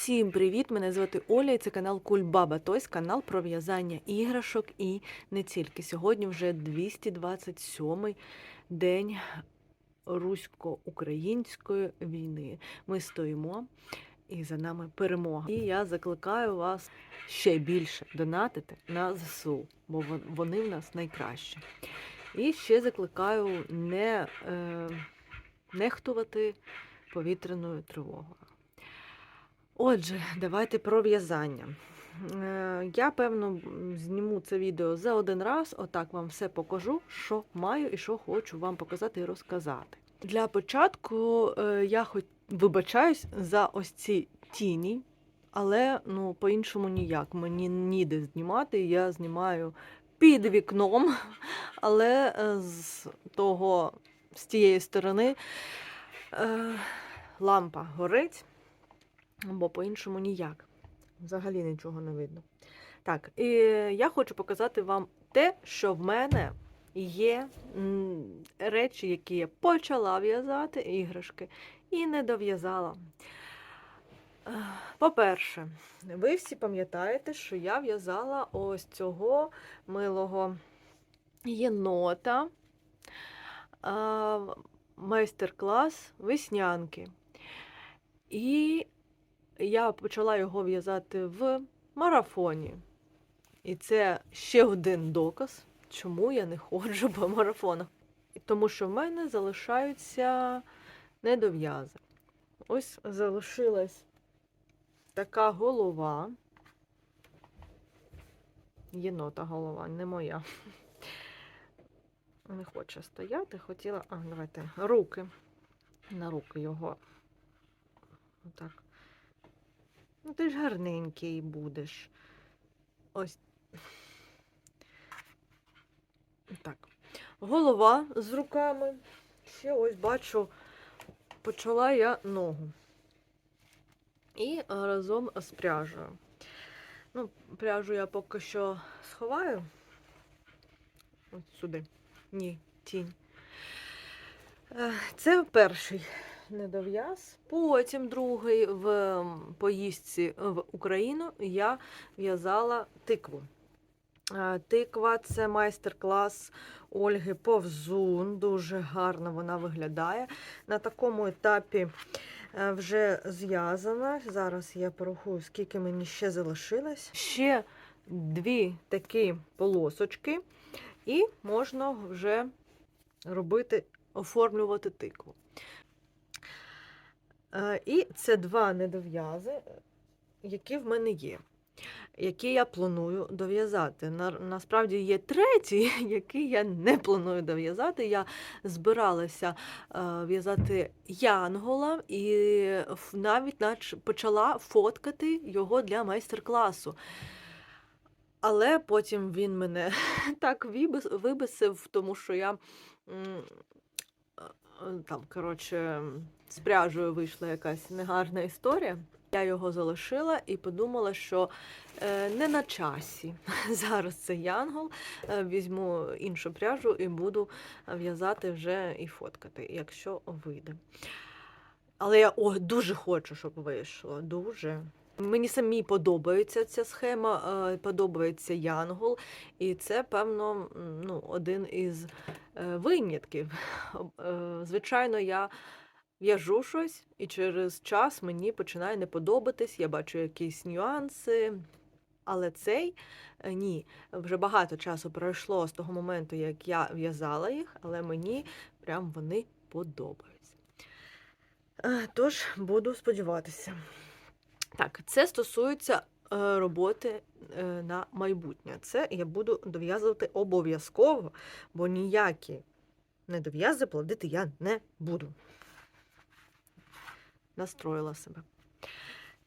Всім привіт! Мене звати Оля і це канал Кульбаба, тобто канал про в'язання іграшок і не тільки. Сьогодні вже 227-й день русько-української війни. Ми стоїмо і за нами перемога. І я закликаю вас ще більше донатити на ЗСУ, бо вон- вони в нас найкращі. І ще закликаю не е, нехтувати повітряною тривогою. Отже, давайте про в'язання. Е, Я, певно, зніму це відео за один раз, отак вам все покажу, що маю і що хочу вам показати і розказати. Для початку е, я хоч вибачаюсь за ось ці тіні, але ну, по-іншому ніяк. Мені ніде знімати, я знімаю під вікном, але е, з того, з тієї сторони лампа горить бо по-іншому ніяк. Взагалі нічого не видно. Так, і я хочу показати вам те, що в мене є речі, які я почала в'язати, іграшки, і не дов'язала. По-перше, ви всі пам'ятаєте, що я в'язала ось цього милого єнота майстер-клас веснянки. І я почала його в'язати в марафоні. І це ще один доказ, чому я не ходжу по марафонах. Тому що в мене залишаються недов'язи. Ось залишилась така голова. Єнота голова, не моя. Не хоче стояти, хотіла. А, давайте руки. На руки його. Отак. Ну, ти ж гарненький будеш. Ось. Так. Голова з руками. Ще ось бачу, почала я ногу. І разом з пряжею. Ну, пряжу я поки що сховаю. Ось сюди. Ні, тінь. Е, Це перший недов'яз. Потім другий в поїздці в Україну я в'язала тикву. Е, Тиква це майстер-клас Ольги Повзун. Дуже гарно вона виглядає. На такому етапі е, вже зв'язана. Зараз я порахую, скільки мені ще залишилось. Ще дві такі полосочки, і можна вже робити, оформлювати тикву. Е, І це два недов'язи, які в мене є, які я планую дов'язати. Насправді є третій, який я не планую дов'язати. Я збиралася е, в'язати янгола і навіть почала фоткати його для майстер-класу. Але потім він мене так вибісив, тому що я там, коротше, з пряжею вийшла якась негарна історія. Я його залишила і подумала, що е, не на часі. Зараз це янгол. Е, візьму іншу пряжу і буду в'язати вже і фоткати, якщо вийде. Але я о, дуже хочу, щоб вийшло. Дуже. Мені самі подобається ця схема, е, подобається Янгол, і це, певно, ну, один із е, винятків. Е, Звичайно, я в'яжу щось, і через час мені починає не подобатись, я бачу якісь нюанси. Але цей е, ні, вже багато часу пройшло з того моменту, як я в'язала їх, але мені прям вони подобаються. Е, Тож буду сподіватися. Так, це стосується е, роботи е, на майбутнє. Це я буду дов'язувати обов'язково, бо ніякі недов'язи плодити я не буду. Настроїла себе.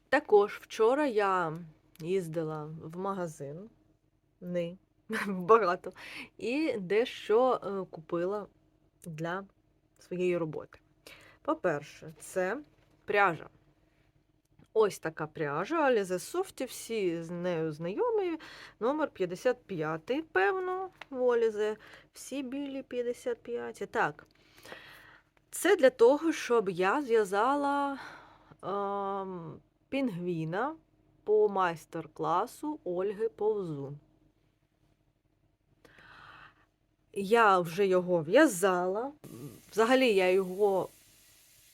Також вчора я їздила в магазин, не багато, і дещо е, купила для своєї роботи. По-перше, це пряжа. Ось така пряжа Alize Soft, всі з нею знайомі. Номер 55, певно, в. Всі білі 55. Так. Це для того, щоб я зв'язала ем, пінгвіна по майстер-класу Ольги Повзун. Я вже його в'язала. Взагалі я його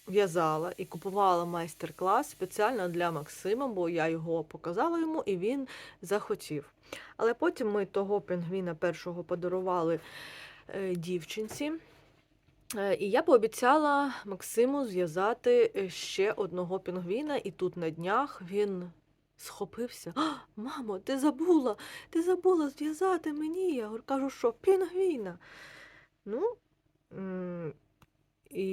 в'язала і купувала майстер-клас спеціально для Максима, бо я його показала йому і він захотів. Але потім ми того пінгвіна першого подарували е, дівчинці. Е, І я пообіцяла Максиму зв'язати е, ще одного пінгвіна, і тут на днях він схопився. А, мамо, ти забула, ти забула зв'язати мені. Я кажу, що пінгвіна. Ну, і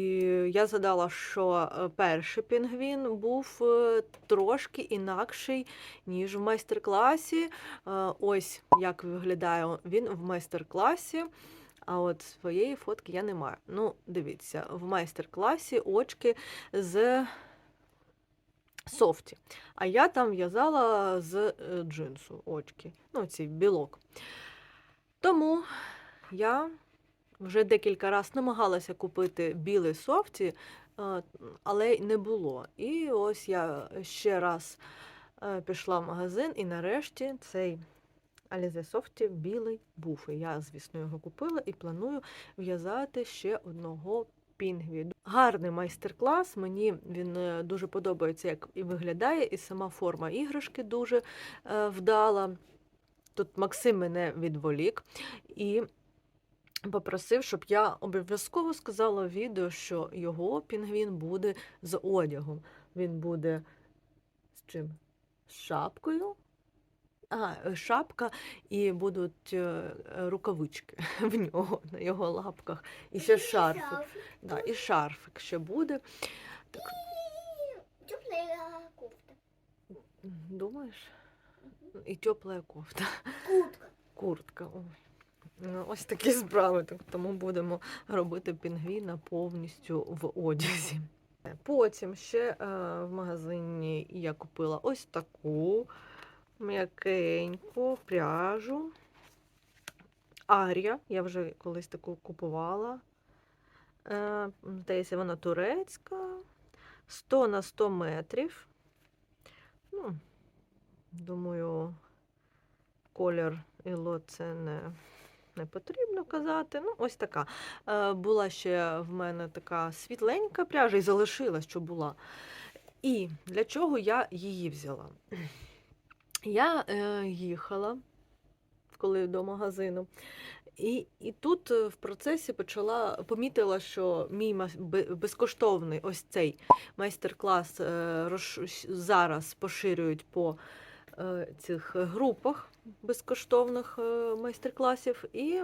я згадала, що е, перший пінгвін був е, трошки інакший, ніж в майстер-класі. Е, Ось як виглядає він в майстер-класі. А от своєї фотки я не маю. Ну, дивіться, в майстер-класі очки з софті. А я там в'язала з джинсу очки. Ну, ці білок. Тому я вже декілька разів намагалася купити білий софті, е, але не було. І ось я ще раз е, пішла в магазин, і нарешті цей Alize Softy білий був. І я, звісно, його купила і планую в'язати ще одного пінгві. Гарний майстер-клас. Мені він е, дуже подобається, як і виглядає, і сама форма іграшки дуже вдала. Тут Максим мене відволік і попросив, щоб я обов'язково сказала в відео, що його пінгвін буде з одягом. Він буде з чим? З шапкою. А, е, шапка, і будуть е, е, рукавички в нього на його лапках. І ще шарфик. Да, і шарфик ще буде. Так, Теплая кофта. думаєш? І тепла кофта. Куртка. Куртка. Ой. Ну, ось такі справи. Тому будемо робити пінгвіна повністю в одязі. Потім ще е, в магазині я купила ось таку м'якеньку пряжу. Арія. Я вже колись таку купувала. Е, здається, вона турецька. 100 на 100 метрів. Ну, думаю, колір і це не, не потрібно казати. Ну, ось така. Е, була ще в мене така світленька пряжа і залишилась, що була. І для чого я її взяла? Я е, їхала, коли до магазину, і, і тут е, в процесі почала помітила, що мій безкоштовний ось цей майстер-клас зараз поширюють по цих групах безкоштовних е, майстер-класів, і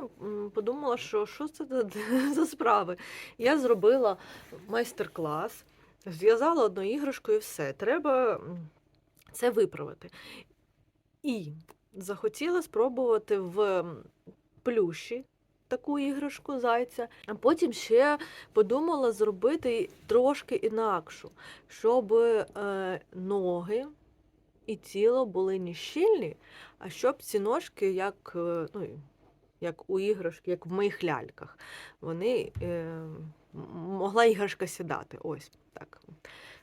подумала, що що це за, справи. Я зробила майстер-клас, зв'язала одну іграшку і все. Треба це виправити. І захотіла спробувати в плюші таку іграшку зайця, а потім ще подумала зробити трошки інакшу, щоб е, ноги і тіло були не щільні, а щоб ці ножки, як, е, ну, як у іграшки, як в моїх ляльках, вони е, могла іграшка сідати. Ось так.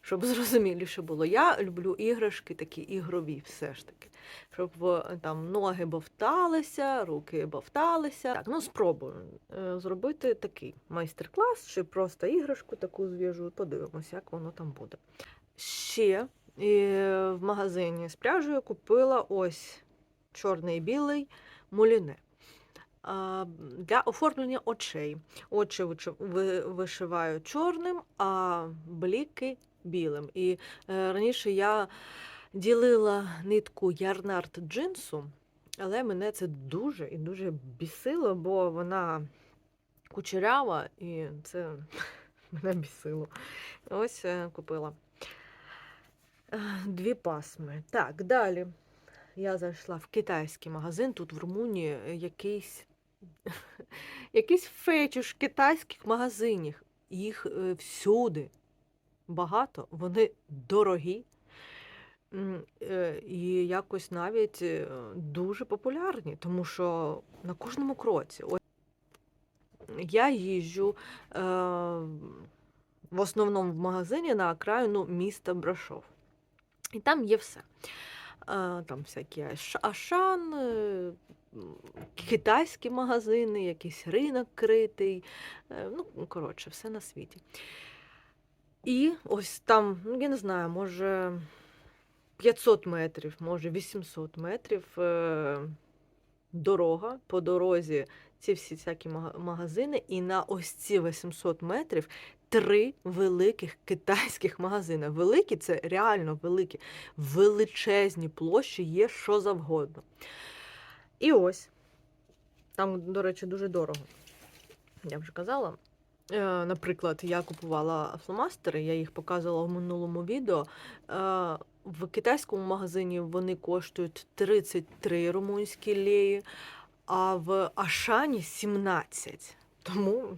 Щоб зрозуміліше було. Я люблю іграшки такі ігрові, все ж таки. Щоб там ноги бовталися, руки бовталися. Так, ну спробую е, зробити такий майстер-клас, чи просто іграшку таку зв'яжу. Подивимося, як воно там буде. Ще е, в магазині з пряжею купила ось чорний і білий муліне. Для оформлення очей. Очі вишиваю чорним, а бліки білим. І е, раніше я ділила нитку ярнард джинсу, але мене це дуже і дуже бісило, бо вона кучерява, і це мене бісило. Ось е, купила дві пасми. Так, далі. Я зайшла в китайський магазин. Тут в Румунії якийсь, якийсь фетюш китайських магазинів. Їх е, всюди багато, вони дорогі. Е, І якось навіть е, дуже популярні, тому що на кожному кроці. Я їжджу е, в основному в магазині на окраїну міста Брашов. І там є все. Там всякі Ашан, е, китайські магазини, якийсь ринок критий. е, Ну, коротше, все на світі. І ось там, ну я не знаю, може 500 метрів, може 800 метрів е, дорога. По дорозі ці всі всякі магазини, і на ось ці 800 метрів три великих китайських магазини. Великі це реально великі, величезні площі, є що завгодно. І ось, там, до речі, дуже дорого. Я вже казала. Е, Наприклад, я купувала фломастери, я їх показувала в минулому відео. Е, В китайському магазині вони коштують 33 румунські леї, а в Ашані 17. Тому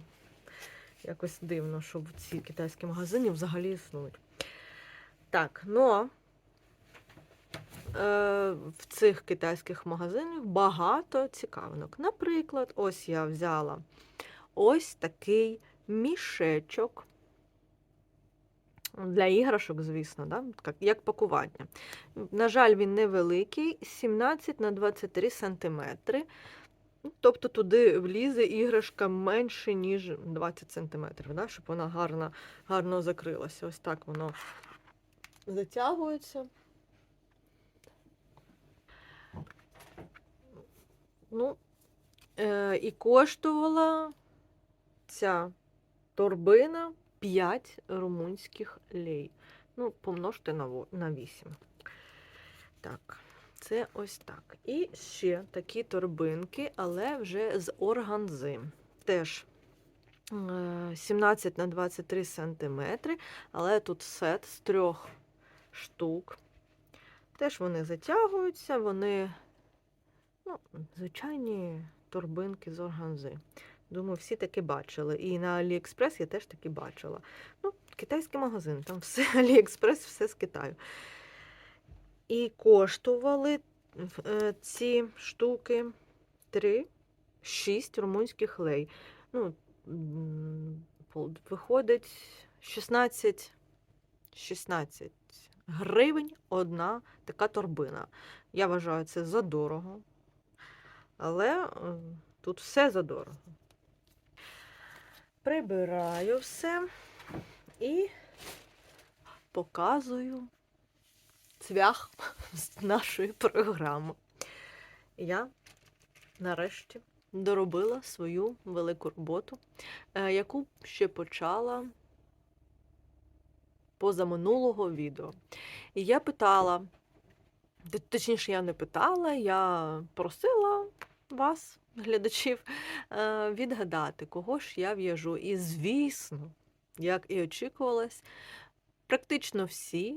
якось дивно, що ці китайські магазини взагалі існують. Так, ну е, в цих китайських магазинах багато цікавинок. Наприклад, ось я взяла ось такий мішечок. Для іграшок, звісно, да? як пакування. На жаль, він невеликий, 17 на 23 сантиметри. Ну, Тобто туди влізе іграшка менше, ніж 20 сантиметрів, да? щоб вона гарно, гарно закрилася. Ось так воно затягується. Ну, е, і коштувала ця торбина 5 румунських лей. Ну, помножте на 8. Так, це ось так. І ще такі торбинки, але вже з органзи. Теж е, 17 на 23 сантиметри, але тут сет з трьох штук. Теж вони затягуються, вони ну, звичайні торбинки з органзи. Думаю, всі таки бачили. І на Аліекспрес я теж таки бачила. Ну, китайський магазин, там все Аліекспрес, все з Китаю. І коштували е, ці штуки 3, 6 румунських лей. Ну, виходить 16, 16 гривень одна така торбина. Я вважаю, це задорого. Але е, тут все задорого. Прибираю все і показую цвях з нашої програми. Я нарешті доробила свою велику роботу, е, яку ще почала позаминулого відео. І я питала, точніше, я не питала, я просила вас, глядачів, е, відгадати, кого ж я в'яжу. І, звісно, як і очікувалось, практично всі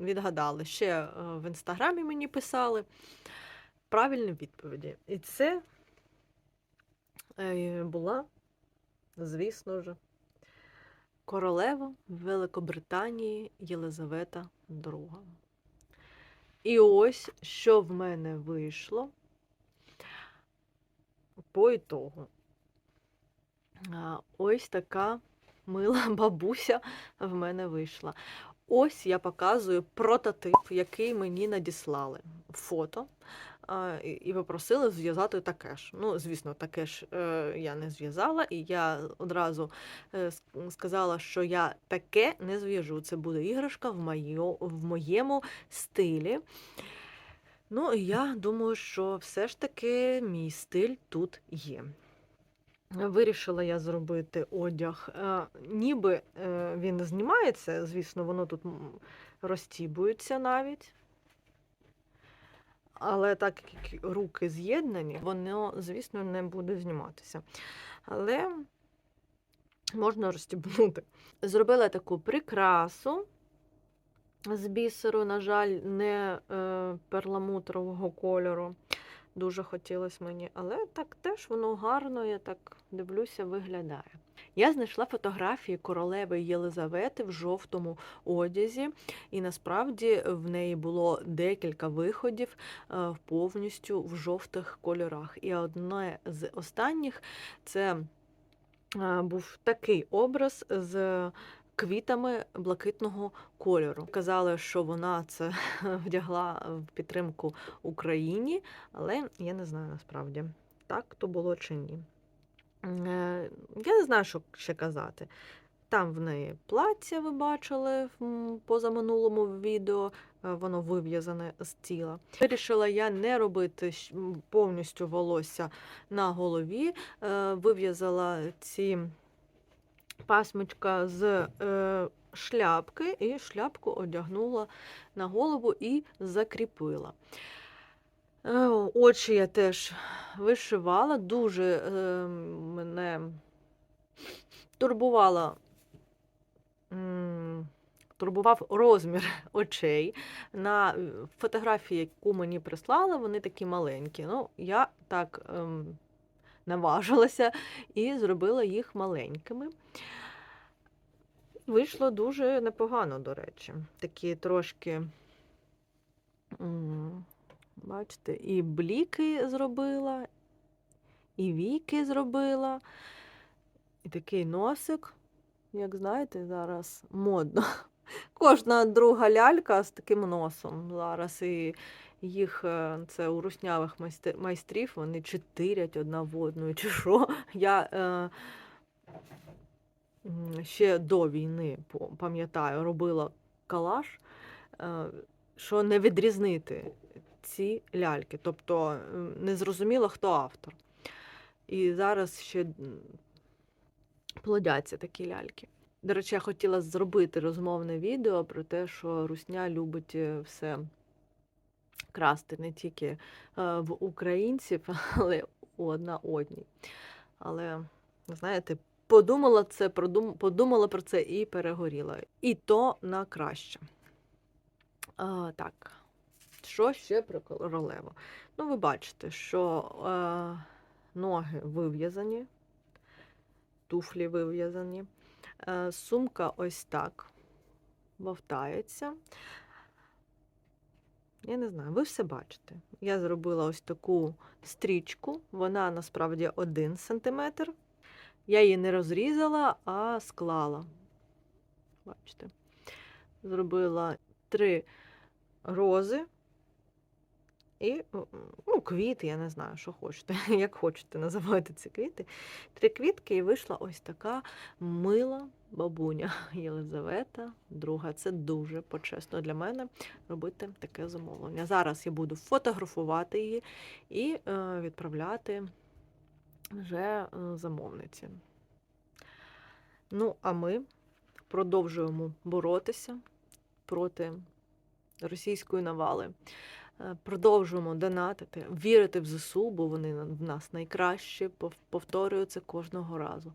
відгадали. Ще е, в інстаграмі мені писали правильні відповіді. І це е, була, звісно ж, королева Великобританії Єлизавета II. І ось що в мене вийшло по ітогу. Ось така мила бабуся в мене вийшла. Ось я показую прототип, який мені надіслали. Фото. і- попросили зв'язати таке ж. Ну, звісно, таке ж е, я не зв'язала, і я одразу е, сказала, що я таке не зв'яжу. Це буде іграшка в, моє, в моєму стилі. Ну, я думаю, що все ж таки мій стиль тут є. Вирішила я зробити одяг. е, Ніби е, він знімається, звісно, воно тут розтібується навіть. Але так як руки з'єднані, воно, звісно, не буде зніматися. Але можна розстібнути. Зробила таку прикрасу з бісеру, на жаль, не е, перламутрового кольору. Дуже хотілося мені, але так теж воно гарно, я так дивлюся, виглядає. Я знайшла фотографії королеви Єлизавети в жовтому одязі, і насправді в неї було декілька виходів е, повністю в жовтих кольорах. І одне з останніх це е, був такий образ з квітами блакитного кольору. Казали, що вона це вдягла в підтримку Україні, але я не знаю насправді, так то було чи ні. Е, Я не знаю, що ще казати. Там в неї плаття, ви бачили в позаминулому відео, е, воно вив'язане з тіла. Вирішила я не робити повністю волосся на голові. е, Вив'язала ці пасмичка з е, шляпки, і шляпку одягнула на голову і закріпила. Е, Очі я теж вишивала, дуже е, мене турбувала. Турбував розмір очей. На е, фотографії, яку мені прислали, вони такі маленькі. Ну, я так ем, наважилася і зробила їх маленькими. Вийшло дуже непогано, до речі. Такі трошки, бачите, і бліки зробила, і віки зробила, і такий носик, як знаєте, зараз модно. Кожна друга лялька з таким носом зараз. І їх е, це у руснявих майстрів, вони чотирять одна в одну, чи що. Я е, ще до війни пам'ятаю, робила калаш, е, що не відрізнити ці ляльки. Тобто не зрозуміло, хто автор. І зараз ще плодяться такі ляльки. До речі, я хотіла зробити розмовне відео про те, що Русня любить е, все красти не тільки е, в українців, але одна одній. Але, знаєте, подумала це, подумала про це і перегоріла. І то на краще. А, так, що ще про королеву? Ну, ви бачите, що е, ноги вив'язані, туфлі вив'язані. Е, Сумка ось так вовтається. Я не знаю, ви все бачите. Я зробила ось таку стрічку, вона насправді 1 см. Я її не розрізала, а склала. Бачите. Зробила три рози і ну, квіти, я не знаю, що хочете, як хочете називати ці квіти. Три квітки, і вийшла ось така мила бабуня Єлизавета. Друга. Це дуже почесно для мене робити таке замовлення. Зараз я буду фотографувати її і е, відправляти вже е, замовниці. Ну, а ми продовжуємо боротися проти російської навали. Е, Продовжуємо донатити, вірити в ЗСУ, бо вони в нас найкращі. Повторюю це кожного разу.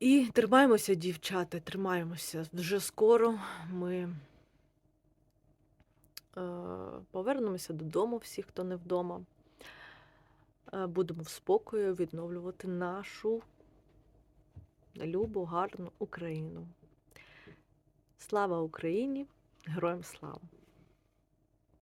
І тримаємося, дівчата, тримаємося. Вже скоро ми е, повернемося додому, всі, хто не вдома. Е, Будемо в спокою відновлювати нашу любу, гарну Україну. Слава Україні! Героям слава!